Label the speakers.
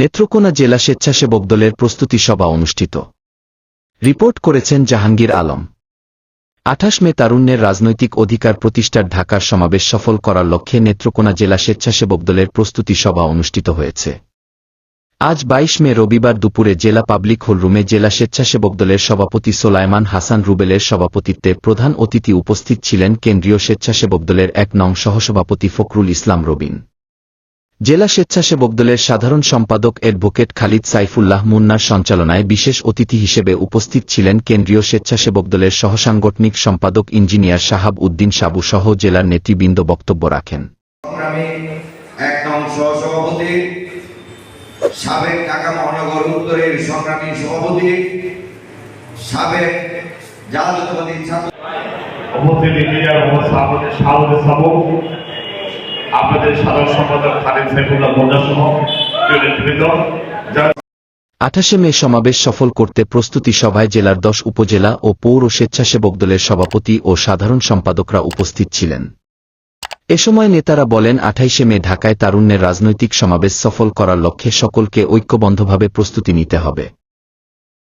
Speaker 1: নেত্রকোনা জেলা স্বেচ্ছাসেবক দলের প্রস্তুতি সভা অনুষ্ঠিত। রিপোর্ট করেছেন জাহাঙ্গীর আলম। আঠাশ মে তারুণ্যের রাজনৈতিক অধিকার প্রতিষ্ঠার ঢাকার সমাবেশ সফল করার লক্ষ্যে নেত্রকোনা জেলা স্বেচ্ছাসেবক দলের প্রস্তুতি সভা অনুষ্ঠিত হয়েছে। আজ ২২ মে রবিবার দুপুরে জেলা পাবলিক হলরুমে জেলা স্বেচ্ছাসেবক দলের সভাপতি সোলাইমান হাসান রুবেলের সভাপতিত্বে প্রধান অতিথি উপস্থিত ছিলেন কেন্দ্রীয় স্বেচ্ছাসেবক দলের এক নং সহসভাপতি ফখরুল ইসলাম রবিন। জেলা স্বেচ্ছাসেবক দলের সাধারণ সম্পাদক অ্যাডভোকেট খালিদ সাইফুল্লাহ মুন্নার সঞ্চালনায় বিশেষ অতিথি হিসেবে উপস্থিত ছিলেন কেন্দ্রীয় স্বেচ্ছাসেবক দলের সহসাংগঠনিক সম্পাদক ইঞ্জিনিয়ার শাহাব উদ্দিন সাবু সহ জেলার নেতৃবৃন্দ বক্তব্য রাখেন।
Speaker 2: সাবেক ঢাকা মহানগর উত্তরের সংগ্রামী সভাপতি সাবেক জাতীয়তাবাদী ছাত্র
Speaker 1: আঠাশে মে সমাবেশ সফল করতে প্রস্তুতি সভায় জেলার দশ উপজেলা ও পৌর স্বেচ্ছাসেবক দলের সভাপতি ও সাধারণ সম্পাদকরা উপস্থিত ছিলেন। এ সময় নেতারা বলেন, আঠাইশে মে ঢাকায় তারুণ্যের রাজনৈতিক সমাবেশ সফল করার লক্ষ্যে সকলকে ঐক্যবদ্ধভাবে প্রস্তুতি নিতে হবে।